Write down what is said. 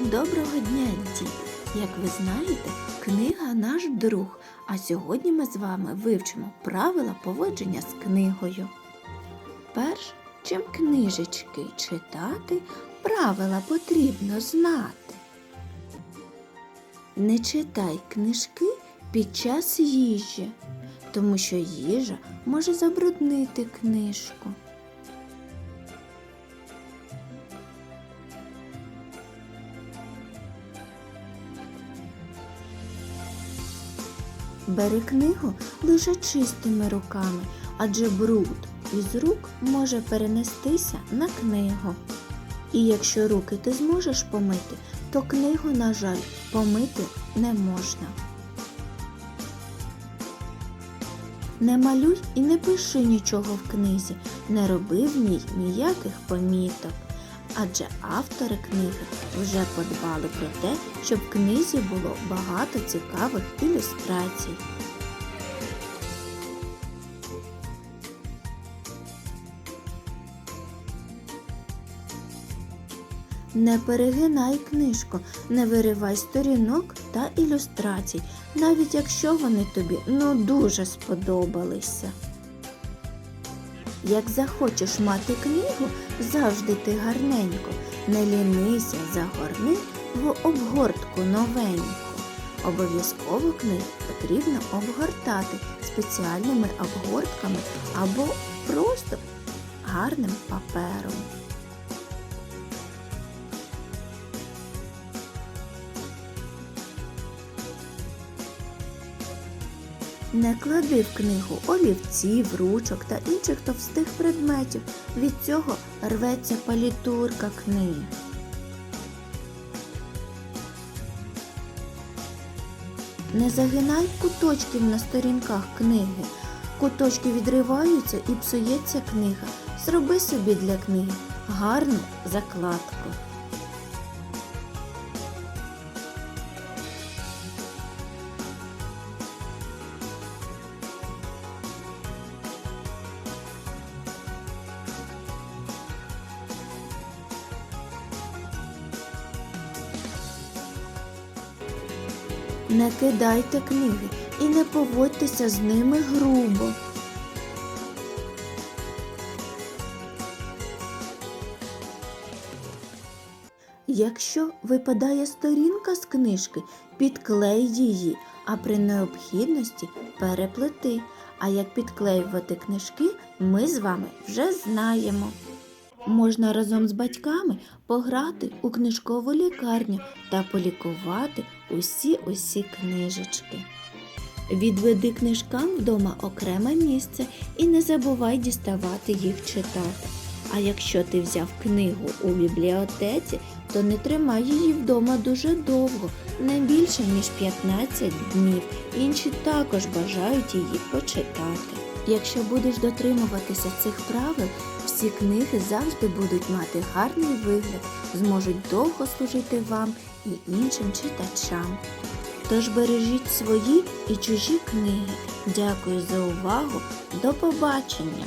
Доброго дня, діти! Як ви знаєте, книга наш друг. А сьогодні ми з вами вивчимо правила поводження з книгою. Перш чим книжечки читати, правила потрібно знати. Не читай книжки під час їжі, тому що їжа може забруднити книжку. Бери книгу лише чистими руками, адже бруд із рук може перенестися на книгу. І якщо руки ти зможеш помити, то книгу, на жаль, помити не можна. Не малюй і не пиши нічого в книзі, не роби в ній ніяких поміток. Адже автори книги вже подбали про те, щоб в книзі було багато цікавих ілюстрацій. Не перегинай книжку, не виривай сторінок та ілюстрацій, навіть якщо вони тобі ну дуже сподобалися. Як захочеш мати книгу, завжди ти гарненько, не лінися, загорни в обгортку новеньку. Обов'язково книгу потрібно обгортати спеціальними обгортками або просто гарним папером. Не клади в книгу олівців, ручок та інших товстих предметів. Від цього рветься палітурка книги. Не загинай куточків на сторінках книги. Куточки відриваються і псується книга. Зроби собі для книги гарну закладку. Не кидайте книги і не поводьтеся з ними грубо. Якщо випадає сторінка з книжки, підклей її, а при необхідності переплети. А як підклеювати книжки, ми з вами вже знаємо. Можна разом з батьками пограти у книжкову лікарню та полікувати усі усі книжечки. Відведи книжкам вдома окреме місце і не забувай діставати їх читати. А якщо ти взяв книгу у бібліотеці, то не тримай її вдома дуже довго, не більше ніж 15 днів. Інші також бажають її почитати. Якщо будеш дотримуватися цих правил, всі книги завжди будуть мати гарний вигляд, зможуть довго служити вам і іншим читачам. Тож бережіть свої і чужі книги. Дякую за увагу. До побачення!